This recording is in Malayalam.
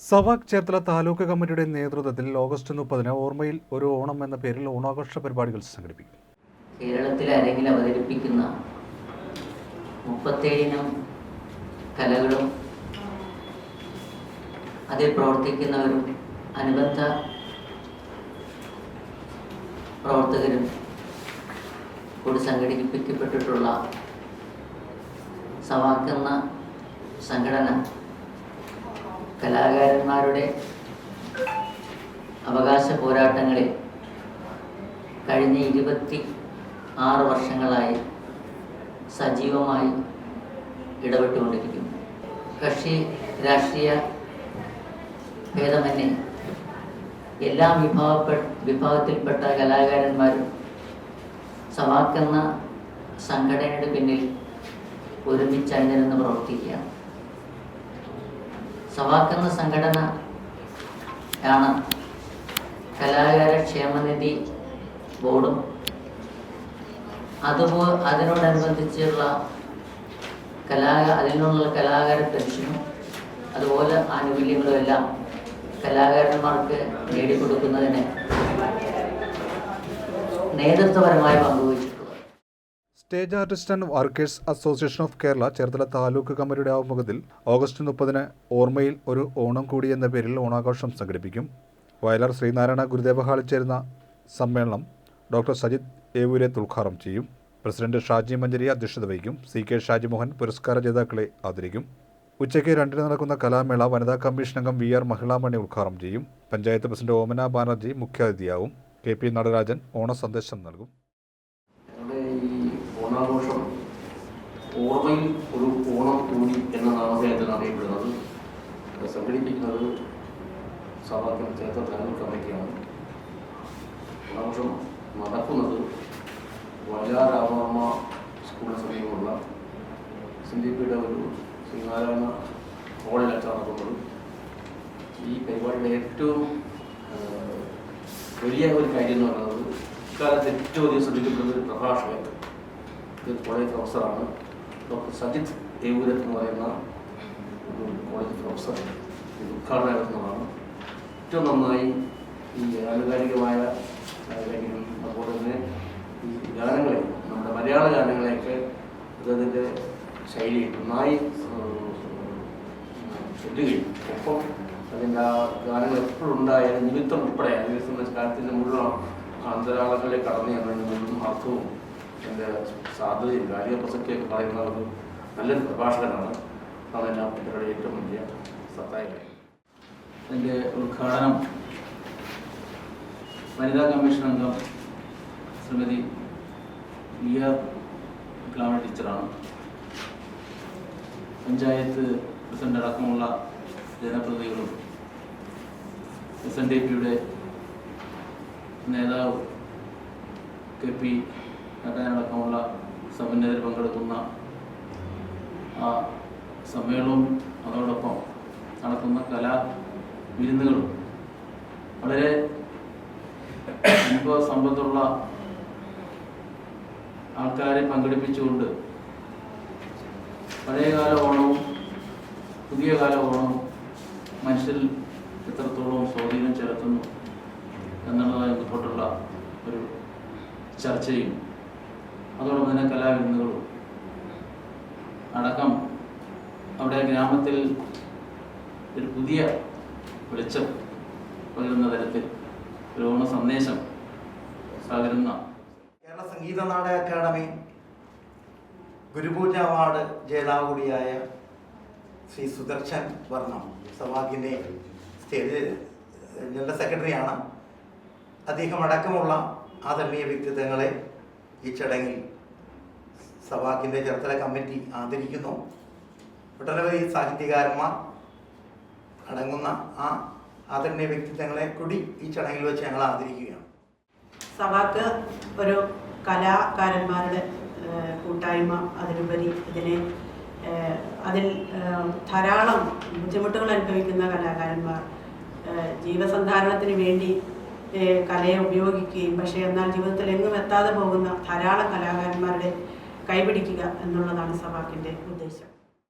സവാക് ചേർത്തല താലൂക്ക് കമ്മിറ്റിയുടെ നേതൃത്വത്തിൽ ഓഗസ്റ്റ് മുപ്പതിന് ഓർമ്മയിൽ ഒരു ഓണം എന്ന പേരിൽ ഓണാഘോഷ പരിപാടികൾ സംഘടിപ്പിക്കും. കേരളത്തിൽ ആരെങ്കിലും അവതരിപ്പിക്കുന്ന മുപ്പത്തേഴിനം കലകളും അതിൽ പ്രവർത്തിക്കുന്നവരും അനുബന്ധ പ്രവർത്തകരും കൂടി സംഘടിപ്പിക്കപ്പെട്ടിട്ടുള്ള സവാക്കുന്ന സംഘടന കലാകാരന്മാരുടെ അവകാശ പോരാട്ടങ്ങളിൽ കഴിഞ്ഞ ഇരുപത്തി ആറ് വർഷങ്ങളായി സജീവമായി ഇടപെട്ടുകൊണ്ടിരിക്കുന്നു. കക്ഷി രാഷ്ട്രീയ ഭേദമന്യേ എല്ലാ വിഭാഗ വിഭാഗത്തിൽപ്പെട്ട കലാകാരന്മാരും സമാക്കുന്ന സംഘടനയുടെ പിന്നിൽ ഒരുമിച്ച് അണിനിരന്ന് പ്രവർത്തിക്കുകയാണ്. സവാക്കെന്ന സംഘടന ആണ്. കലാകാര ക്ഷേമനിധി ബോർഡും അതുപോ അതിനോടനുബന്ധിച്ചുള്ള കലാകാര അതിനുള്ള കലാകാര പെൻഷനും അതുപോലെ ആനുകൂല്യങ്ങളും എല്ലാം കലാകാരന്മാർക്ക് നേടിക്കൊടുക്കുന്നതിന് നേതൃത്വപരമായ പങ്കുവച്ചിട്ടുള്ളത് stage artist and workers association of Kerala Cherthala taluk കമ്മിറ്റിയുടെ ആഭിമുഖ്യത്തിൽ ഓഗസ്റ്റ് മുപ്പതിന് ഓർമ്മയിൽ ഒരു ഓണം കൂടി എന്ന പേരിൽ ഓണാഘോഷം സംഘടിപ്പിക്കും. വയലാർ ശ്രീനാരായണ ഗുരുദേവ ഹാളിൽ ചേരുന്ന സമ്മേളനം ഡോക്ടർ സജിത് ഏവൂരെ ഉദ്ഘാടനം ചെയ്യും. പ്രസിഡന്റ് ഷാജി മഞ്ചേരി അധ്യക്ഷത വഹിക്കും. സി കെ ഷാജിമോഹൻ പുരസ്കാര ജേതാക്കളെ ആദരിക്കും. ഉച്ചയ്ക്ക് രണ്ടിന് നടക്കുന്ന കലാമേള വനിതാ കമ്മീഷൻ അംഗം വി ആർ മഹിളാമണി ഉദ്ഘാടനം ചെയ്യും. പഞ്ചായത്ത് പ്രസിഡന്റ് ഓമന ബാനർജി മുഖ്യാതിഥിയാവും. കെ പി നടരാജൻ ഓണ സന്ദേശം നൽകും. ഓണാഘോഷം ഓർമ്മയിൽ ഒരു ഓണം കൂടി എന്ന നാമധേയത്തിൽ അറിയപ്പെടുന്നത്. സംഘടിപ്പിക്കുന്നത് സഭാക്കം ചേർത്ത തലമുറ കമ്മിറ്റിയാണ്. ഓണാഘോഷം നടക്കുന്നത് വയലാർ രാമവർമ്മ സ്കൂളിന് സമീപമുള്ള സിന്ധിപ്പിയുടെ ഒരു ശ്രീനാരായണ ഹോളിലാണ് നടക്കുന്നത്. ഈ പരിപാടിയുടെ ഏറ്റവും വലിയ ഒരു കാര്യം എന്ന് പറയുന്നത് ഇക്കാലത്ത് ഏറ്റവും അധികം ശ്രദ്ധിക്കപ്പെടുന്ന ഒരു പ്രഭാഷകൻ ഇത് കോളേജ് പ്രൊഫസറാണ് ഡോക്ടർ സജിത് ഏവൂരത്ത് എന്ന് പറയുന്ന ഒരു കോളേജ് പ്രൊഫസർ ഇത് ഉദ്ഘാടനം നടത്തുന്നതാണ്. ഏറ്റവും നന്നായി ഈ ആനുകാലികമായ കാര്യങ്ങളും അതുപോലെ തന്നെ ഈ ഗാനങ്ങളെ നമ്മുടെ മലയാള ഗാനങ്ങളെയൊക്കെ അദ്ദേഹത്തിന്റെ ശൈലി നന്നായി ചൊല്ലുകയും ഒപ്പം അതിന്റെ ആ ഗാനങ്ങൾ എപ്പോഴും ഉണ്ടായ നിമിത്തം ഉൾപ്പെടെ അതേ കാര്യത്തിന്റെ മുഴുവൻ അന്തരാളങ്ങളിലേക്ക് കടന്നു എന്നതിനും അർത്ഥവും എന്റെ സാധ്യതയും കാലിക പ്രസക്തിയൊക്കെ പറയുന്ന ഒരു നല്ലൊരു പ്രഭാഷകനാണ് അതെന്നെ കുട്ടികളുടെ ഏറ്റവും വലിയ സത്തായ കാര്യം. അതിന്റെ ഉദ്ഘാടനം വനിതാ കമ്മീഷൻ അംഗം ശ്രീമതി ആർ ഗ്ലാമ ടീച്ചറാണ്. പഞ്ചായത്ത് പ്രസിഡന്റ് അടക്കമുള്ള ജനപ്രതിനിധികളും എസ് എൻ ഡി പിയുടെ നേതാവ് കെ പി നട്ടാനടക്കമുള്ള സമന്വയത്തിൽ പങ്കെടുക്കുന്ന ആ സമ്മേളനവും അതോടൊപ്പം നടത്തുന്ന കലാ വിരുന്നുകളും വളരെ അനുഭവ സമ്പത്തുള്ള ആൾക്കാരെ പങ്കെടുപ്പിച്ചുകൊണ്ട് പഴയകാല ഓണവും പുതിയ കാല ഓണവും മനുഷ്യരിൽ എത്രത്തോളം സ്വാധീനം ചെലുത്തുന്നു എന്നുള്ളതായി ബന്ധപ്പെട്ടുള്ള ഒരു ചർച്ചയും അതോടൊപ്പം തന്നെ കലാവിരുന്നുകളും അടക്കം അവിടെ ഗ്രാമത്തിൽ ഒരു പുതിയ വെളിച്ചം പകരുന്ന തരത്തിൽ ഒരു ഓണ സന്ദേശം പകരുന്ന കേരള സംഗീത നാടക അക്കാദമി ഗുരുപൂജ അവാർഡ് ജേതാവ് കൂടിയായ ശ്രീ സുദർശൻ വർണം സവാഗിന്റെ സ്റ്റേജ് ജനറൽ സെക്രട്ടറിയാണ്. അദ്ദേഹം അടക്കമുള്ള ആദരണീയ വ്യക്തിത്വങ്ങളെ ഈ ചടങ്ങിൽ സവാക്കിന്റെ ചേർത്തല കമ്മിറ്റി ആദരിക്കുന്നു. ഒട്ടനവധി സാഹിത്യകാരന്മാർ അടങ്ങുന്ന ആ ആദരണീയ വ്യക്തിത്വങ്ങളെ കൂടി ഈ ചടങ്ങിൽ വെച്ച് ഞങ്ങൾ ആദരിക്കുകയാണ്. സവാക്ക് ഒരു കലാകാരന്മാരുടെ കൂട്ടായ്മ. അതിലുപരി ഇതിനെ അതിൽ ധാരാളം ബുദ്ധിമുട്ടുകൾ അനുഭവിക്കുന്ന കലാകാരന്മാർ ജീവസന്ധാരണത്തിന് വേണ്ടി കലയെ ഉപയോഗിക്കുകയും പക്ഷേ എന്നാൽ ജീവിതത്തിൽ എങ്ങും എത്താതെ പോകുന്ന ധാരാളം കലാകാരന്മാരുടെ കൈപിടിക്കുക എന്നുള്ളതാണ് സവാക്കിന്റെ ഉദ്ദേശം.